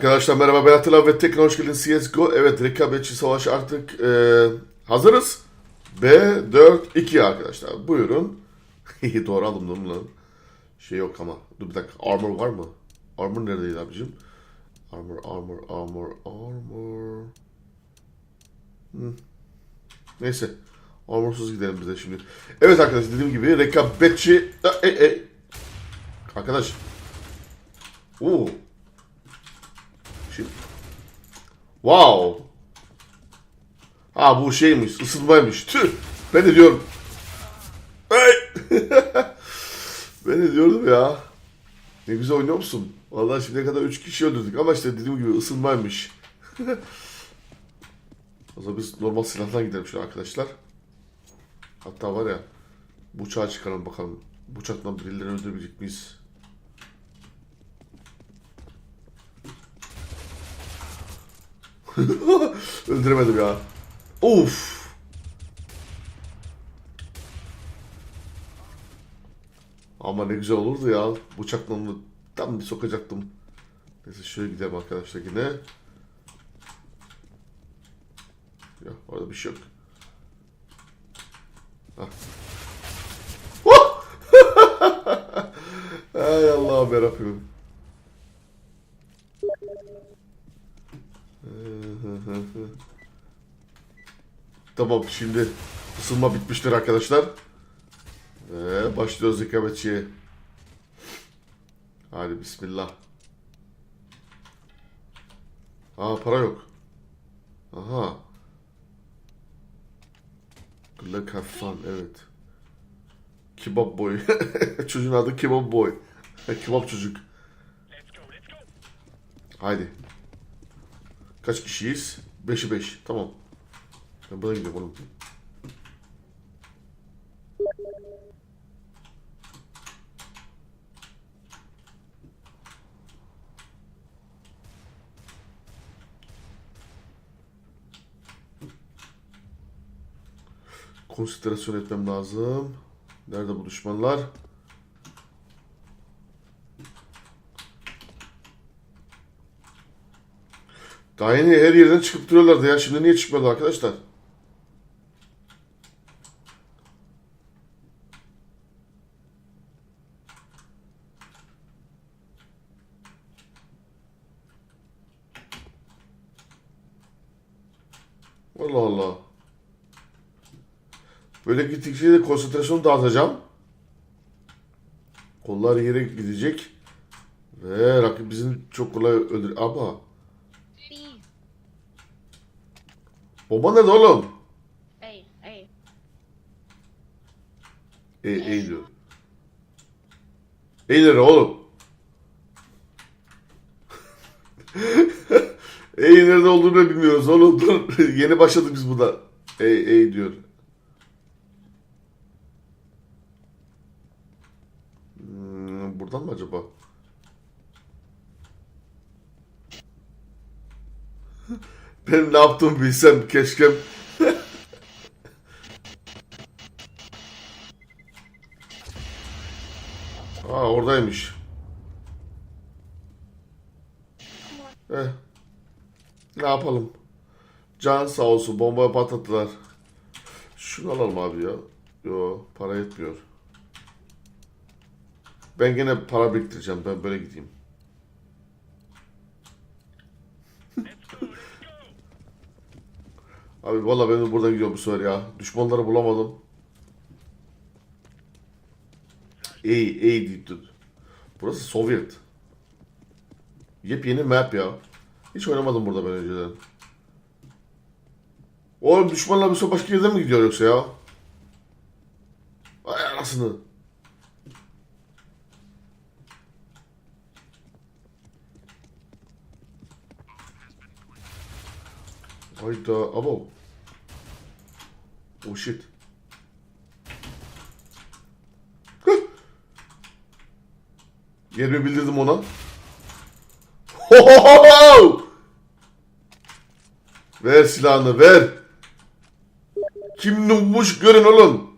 Arkadaşlar merhaba ben Atilla ve tekrar hoş geldiniz CSGO. Evet rekabetçi savaş artık e, hazırız. B4-2 arkadaşlar buyurun. Doğru aldım lan. Şey yok ama. Dur bir dakika armor var mı? Armor neredeydi abicim? Armor, armor, armor, armor. Hı. Neyse. Armorsuz gidelim bize şimdi. Evet arkadaşlar dediğim gibi rekabetçi... E, e, e. Arkadaş. Oo. Şimdi. Wow. Ha bu şeymiş, ısınmaymış. Tüh. Ben de diyorum. Hey. ben de diyordum ya. Ne güzel oynuyor musun? Vallahi şimdiye kadar 3 kişi öldürdük ama işte dediğim gibi ısınmaymış. o zaman biz normal silahdan gidelim şu arkadaşlar. Hatta var ya bıçağı çıkaralım bakalım. Bıçakla birilerini öldürebilecek miyiz? Öldüremedim ya. Of. Ama ne güzel olurdu ya. Bıçakla onu tam bir sokacaktım. Neyse şöyle gidelim arkadaşlar yine. Ya orada bir şey yok. Oh! Hay Allah'ım yarabbim. Tamam şimdi ısınma bitmiştir arkadaşlar. Ve başlıyoruz rekabetçiye. Hadi bismillah. Aa para yok. Aha. Good have fun evet. Kebap boy. Çocuğun adı kebap boy. kebap çocuk. Haydi. Kaç kişiyiz? 5'i 5. Tamam. Ben buna gidiyorum oğlum. Konsantrasyon etmem lazım. Nerede bu düşmanlar? Daha yeni her yerden çıkıp duruyorlardı ya. Şimdi niye çıkmadı arkadaşlar? Allah Allah. Böyle gittikçe de konsantrasyonu dağıtacağım. Kollar yere gidecek. Ve rakip bizim çok kolay öldür. Ama bomba nerede oğlum? A. A. E, e diyor. E nerede oğlum? e nerede olduğunu bilmiyoruz oğlum. Dur. Yeni başladık biz buna. E, e diyor. Hmm, buradan mı acaba? Benim ne yaptığımı bilsem keşke. Aa oradaymış. Eh. Ne yapalım? Can sağ olsun bombayı patlattılar. Şunu alalım abi ya. Yo para yetmiyor. Ben gene para biriktireceğim. Ben böyle gideyim. Abi valla ben de buradan gidiyorum bu sefer ya. Düşmanları bulamadım. İyi, iyi dur. Burası Sovyet. Yepyeni map ya. Hiç oynamadım burada ben önceden. Oğlum düşmanla bir başka yerden mi gidiyor yoksa ya? Ay anasını. Hayda abo. Oh shit. Yerimi bildirdim ona. Ho! Ver silahını ver. Kim nubmuş görün oğlum.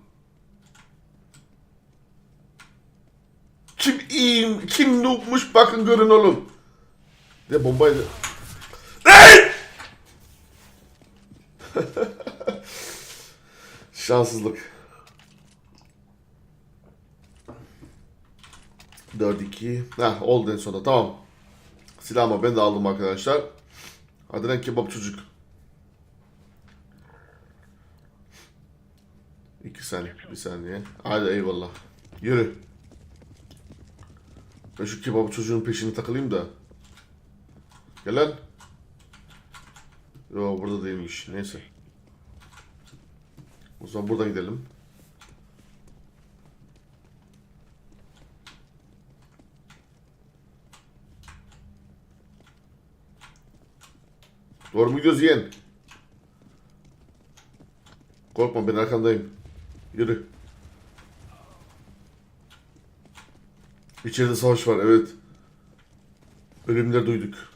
Kim iyi, kim nubmuş bakın görün oğlum. De bombayı da... Hey! Şanssızlık. 4-2. Heh oldu en sonunda tamam. Silahımı ben de aldım arkadaşlar. Lan kebap çocuk. 2 saniye, bir saniye. Hadi eyvallah. Yürü. Ben şu kebap çocuğun peşini takılayım da. Gel lan. Yo burada değilmiş. Neyse. O zaman buradan gidelim. Doğru mu gidiyoruz yeğen? Korkma ben arkandayım. Yürü. İçeride savaş var evet. Ölümler duyduk.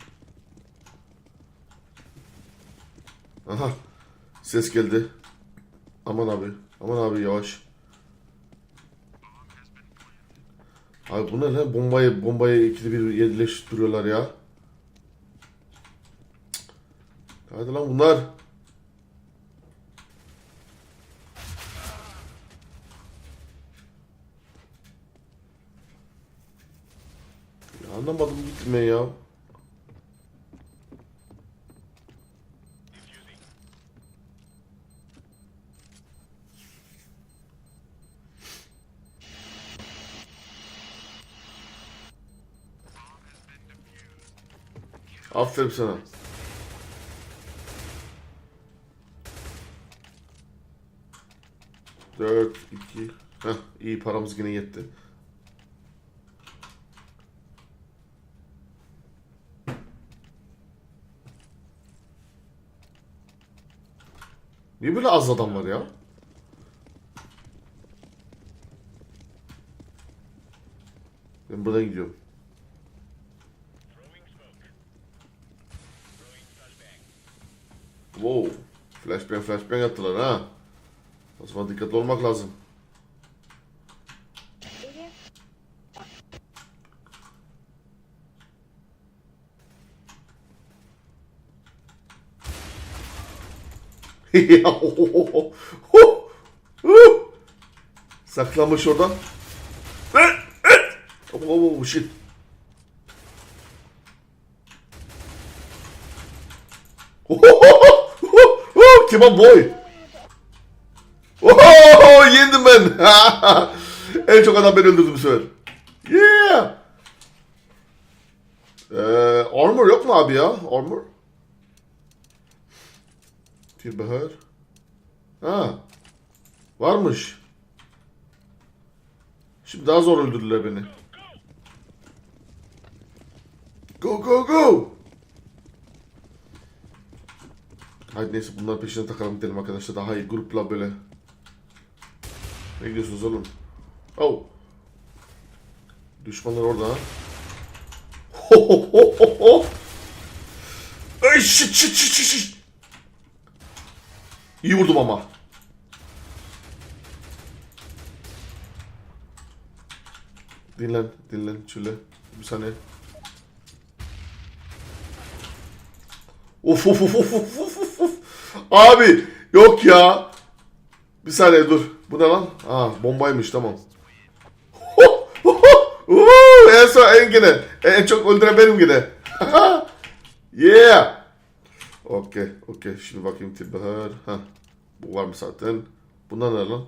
Aha. Ses geldi. Aman abi. Aman abi yavaş. Abi bu ne lan? Bombayı, bombayı ikide bir yerleştiriyorlar ya. Hadi lan bunlar. Ya anlamadım gitme ya. Aferin sana. Dört, iki. Heh, iyi paramız yine yetti. Niye böyle az adam var ya? Ben buradan gidiyorum. Wow. Flashbang flashbang attılar ha. O zaman dikkatli olmak lazım. Saklanmış oradan. Oh, oh, oh, shit. Oh, oh, oh, Kebap boy. Oh, yendim ben. en çok adam ben öldürdüm bu sefer. Yeah. Ee, armor yok mu abi ya? Armor. Tilbehör. Ha. Varmış. Şimdi daha zor öldürdüler beni. Go go go. Haydi neyse bunların peşine takalım gidelim arkadaşlar. Daha iyi grupla böyle. Ne gidiyorsunuz oğlum? Oh. Düşmanlar orada. Ho ho ho ho ho. Ay shit shit shit shit. İyi vurdum ama. Dinlen, dinlen, şöyle. Bir saniye. Of of of of of. Abi yok ya. Bir saniye dur. Bu ne lan? Aa bombaymış tamam. Uuu, en son en gene. En çok öldüren benim gene. yeah. Okey, okey. Şimdi bakayım Tilbehör. Ha. Bu var mı zaten? Bunlar ne lan?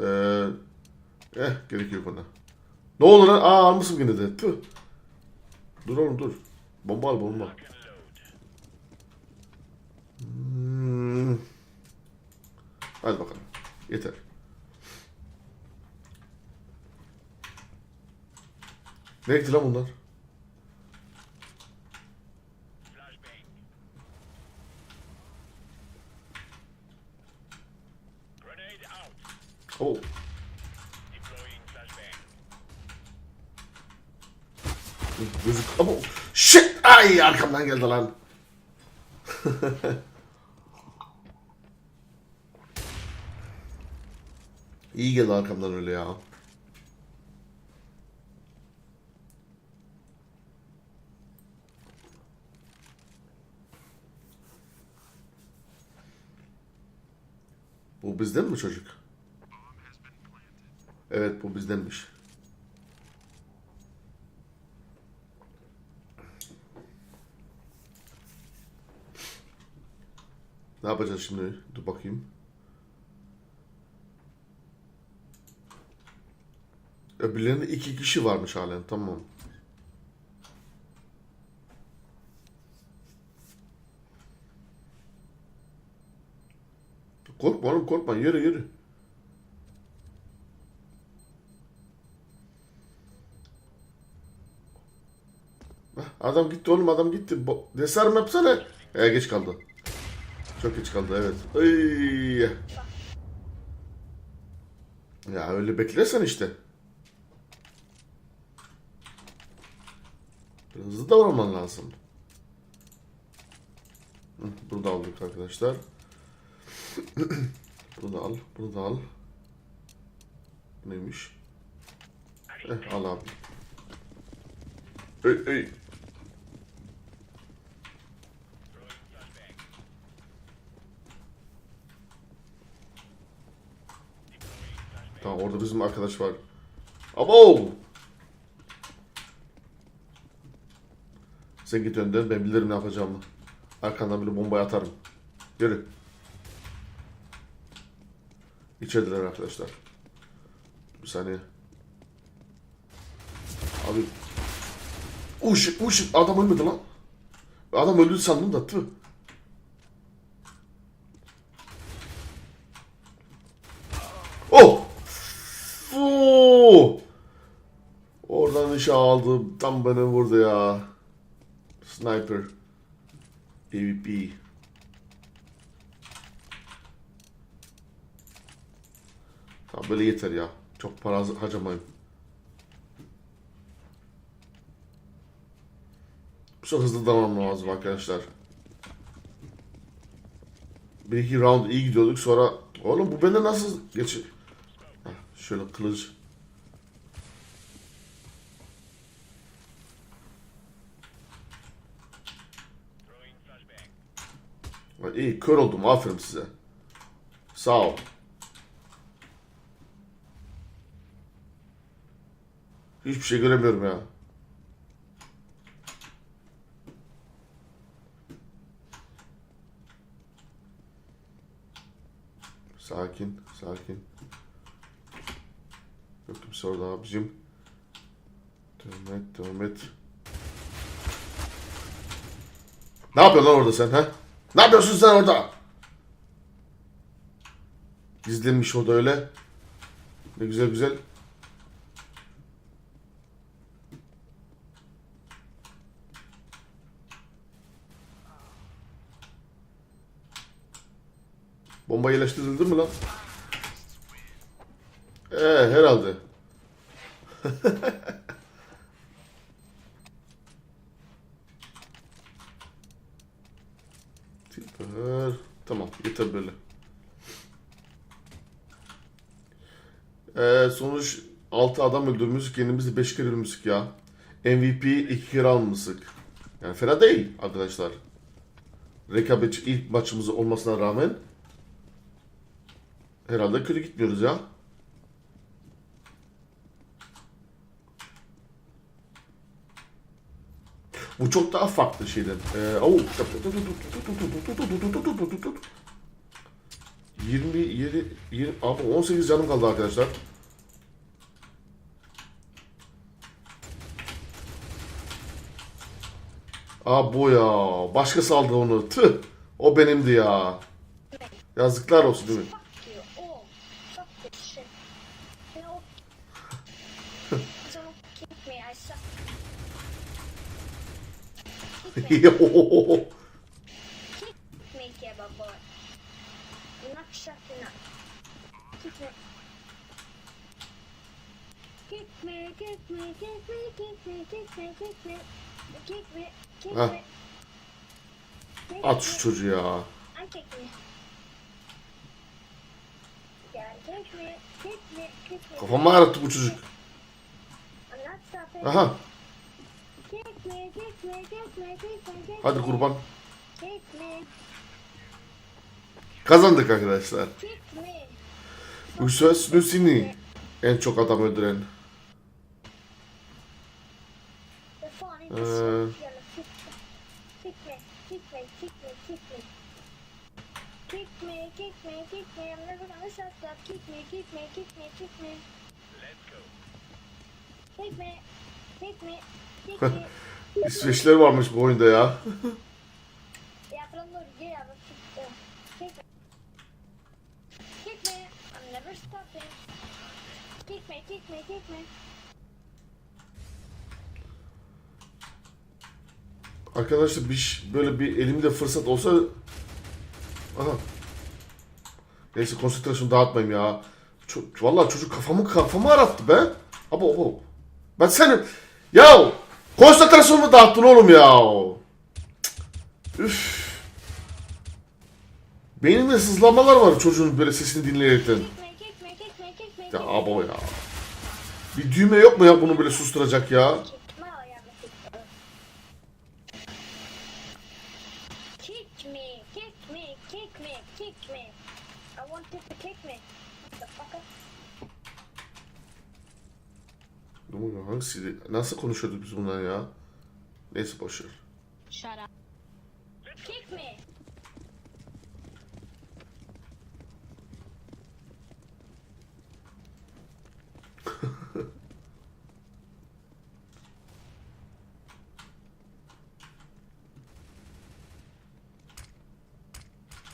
Eee... Eh, gerek yok ona. Ne olur lan? Aa almışım yine de. Tüh. Dur oğlum dur. Bomba al bomba. Hmm. Hadi bakalım. Yeter. Ne gitti lan bunlar? Oh. Gözük... Ama... Shit! Ay arkamdan geldi lan. İyi geldi arkamdan öyle ya. Bu bizden mi çocuk? Evet bu bizdenmiş. Ne yapacağız şimdi? Dur bakayım. Öbürlerinde iki kişi varmış halen. Tamam. Korkma oğlum korkma. Yürü yürü. Adam gitti oğlum adam gitti. Bo- Desarm yapsana. E, geç kaldı. Çok geç kaldı evet. Ay. Ya öyle beklersen işte. Biraz hızlı davranman lazım. Bunu da aldık arkadaşlar. bunu da al, bunu da al. Neymiş? Eh, al abi. Ey, ey. Tamam orada bizim arkadaş var. Abo! Sen git önden ben bilirim ne yapacağımı. Arkandan böyle bombayı atarım. Yürü. İçerideler arkadaşlar. Bir saniye. Abi. Uş, uş, adam ölmedi lan. Adam öldü sandım da tüh. Oh! Fuu! Oradan işe aldım. Tam beni vurdu ya. Sniper. AVP. Tamam böyle yeter ya. Çok para harcamayın. Çok hızlı davranmam lazım arkadaşlar. Bir iki round iyi gidiyorduk sonra oğlum bu bende nasıl geçir? Şöyle kılıç. Throwing flashbang. Ha, İyi kör oldum aferin size. Sağ ol. Hiçbir şey göremiyorum ya. Sakin, sakin. Yok kimse orada abicim. Devam et. Ne yapıyorsun lan orada sen ha? Ne yapıyorsun sen orada? Gizlenmiş orada öyle. Ne güzel güzel. Bomba yerleştirildi mi lan? Ee, herhalde. Tamam yeter böyle. Ee, sonuç 6 adam öldürmüşük kendimizi 5 kere öldürmüşük ya. MVP 2 kere almışık. Yani fena değil arkadaşlar. Rekabetçi ilk maçımız olmasına rağmen herhalde kötü gitmiyoruz ya. Bu çok daha farklı şeyden. Ee, oh. 27 20 abi 18 canım kaldı arkadaşlar. Aa bu ya. Başkası aldı onu. Tüh. O benimdi ya. Yazıklar olsun değil mi? Fuck you. Oh, fuck this shit. No. Don't kick me, I suck. Kick me, kick me, kebab boy. You're not shut enough. Kick me. Kick me, kick me, kick me, kick me, kick me, kick me. Kick me, kick Hah. me. Kick At şu çocuğu ya. I'm kicking. Yeah, kick me, kick me, kick me. Kafamı ağrıttı bu çocuk. Aha. Hadi kurban. Kazandık arkadaşlar. Kick me. Usos Nusini. En çok adam öldüren. Me. İsveçliler varmış bu oyunda ya. Kick me. I'm never stopping. Kick me, kick me, kick me. Arkadaşlar bir böyle bir elimde fırsat olsa Aha. Neyse konsantrasyon dağıtmayayım ya. Ço- Vallahi çocuk kafamı kafamı arattı be. Abo abo. Ben senin ya konsantrasyonumu dağıttın oğlum ya. Üf. Beynimde sızlamalar var çocuğun böyle sesini dinleyerekten. Ya abo ya. Bir düğme yok mu ya bunu böyle susturacak ya? Kick me, jävla fitta. Kick me, kick me, kick me, kick me. I want you to kick me. Motherfucker. Ama hangisi? Nasıl konuşuyorduk biz bundan ya? Neyse boşver. Shut up. Kick me.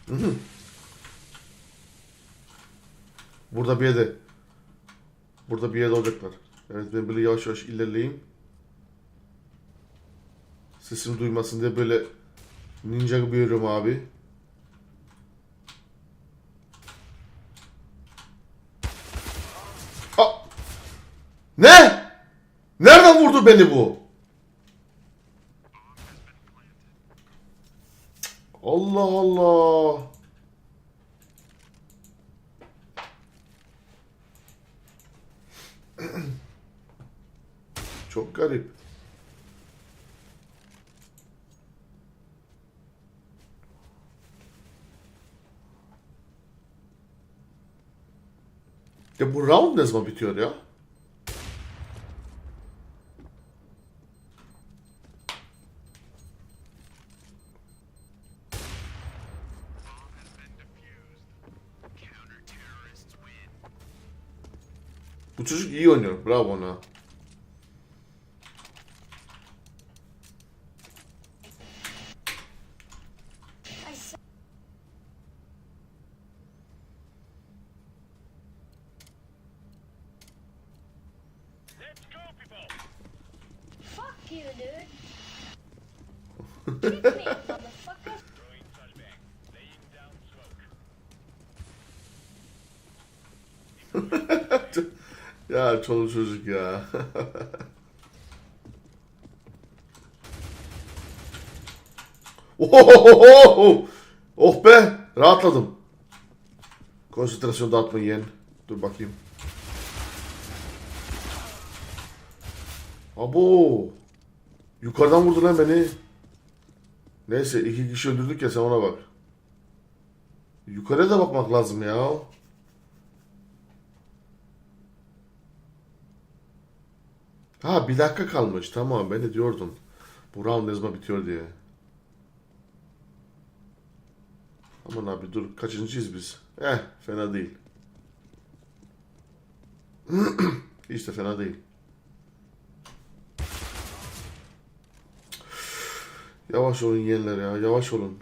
Burada bir yerde. Burada bir yerde olacaklar. Evet ben böyle yavaş yavaş ilerleyeyim. Sesimi duymasın diye böyle ninja gibi yürüyorum abi. Aa! Ne? Nereden vurdu beni bu? Allah Allah. Çok garip. Ya bu round ne zaman bitiyor ya? Bu çocuk iyi oynuyor. Bravo ona. Fuck you, dude. Kick me, motherfucker. Ya çoluk çocuk ya. Ohohoho! Oh be! Rahatladım. Konsantrasyon dağıtma yeğen. Dur bakayım. Abo! Yukarıdan vurdu lan beni. Neyse iki kişi öldürdük ya sen ona bak. Yukarıya da bakmak lazım ya. Ha bir dakika kalmış. Tamam ben de diyordum. Bu round zaman bitiyor diye. Aman abi dur kaçıncıyız biz? Eh fena değil. Hiç de fena değil. Yavaş olun yeğenler ya yavaş olun.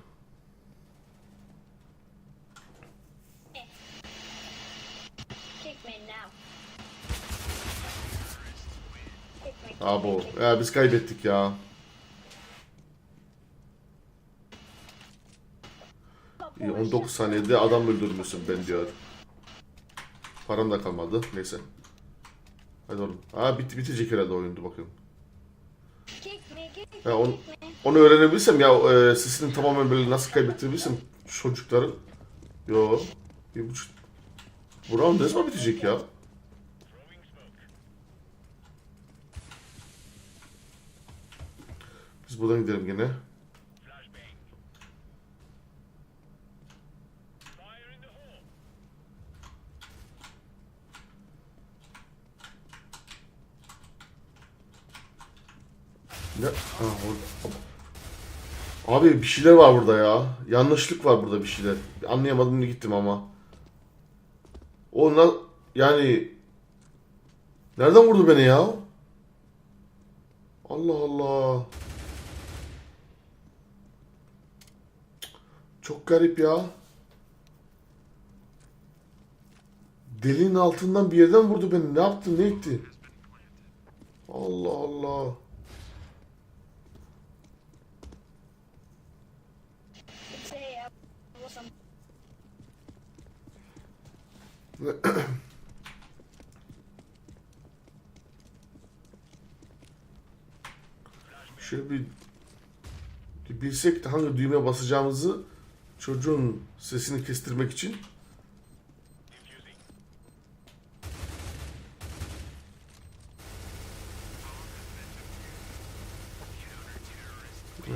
Abo ya biz kaybettik ya. İyi, 19 saniyede adam öldürmüşsün ben diyor. Param da kalmadı. Neyse. Hadi oğlum. Ha bit bitecek herhalde oyundu bakın. Ya on. Onu öğrenebilirsem ya e, sesini tamamen böyle nasıl kaybettirebilirsem çocukların. Yo. Bir buçuk. Buram ne zaman bitecek ya? Biz buradan gidelim gene. Ne? Ha, orada. Abi bir şeyler var burada ya. Yanlışlık var burada bir şeyler. Anlayamadım gittim ama. Onlar yani nereden vurdu beni ya? Allah Allah. Çok garip ya. Delinin altından bir yerden vurdu beni. Ne yaptı? Ne etti? Allah Allah. Şöyle bir, bilsek de hangi düğmeye basacağımızı çocuğun sesini kestirmek için.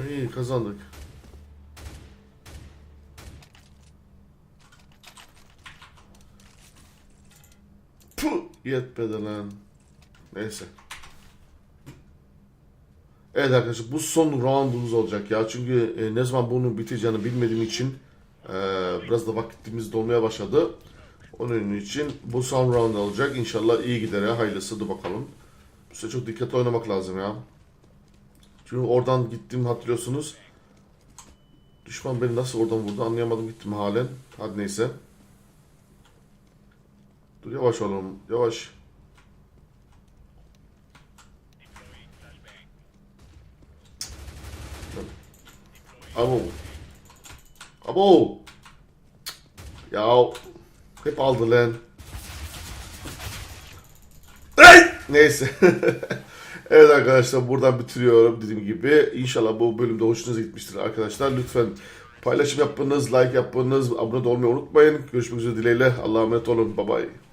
İyi kazandık. Yetmedi lan. Neyse. Evet arkadaşlar bu son roundumuz olacak ya. Çünkü e, ne zaman bunun biteceğini bilmediğim için e, biraz da vaktimiz dolmaya başladı. Onun için bu son round olacak. İnşallah iyi gider ya. Hayırlısı da bakalım. Sefer çok dikkatli oynamak lazım ya. Çünkü oradan gittim hatırlıyorsunuz. Düşman beni nasıl oradan vurdu anlayamadım gittim halen. Hadi neyse. Dur yavaş oğlum yavaş. Abo. Abo. Ya hep aldı lan. Neyse. evet arkadaşlar buradan bitiriyorum dediğim gibi. İnşallah bu bölümde hoşunuza gitmiştir arkadaşlar. Lütfen paylaşım yapınız, like yapınız, abone olmayı unutmayın. Görüşmek üzere dileğiyle. Allah'a emanet olun. Bye bye.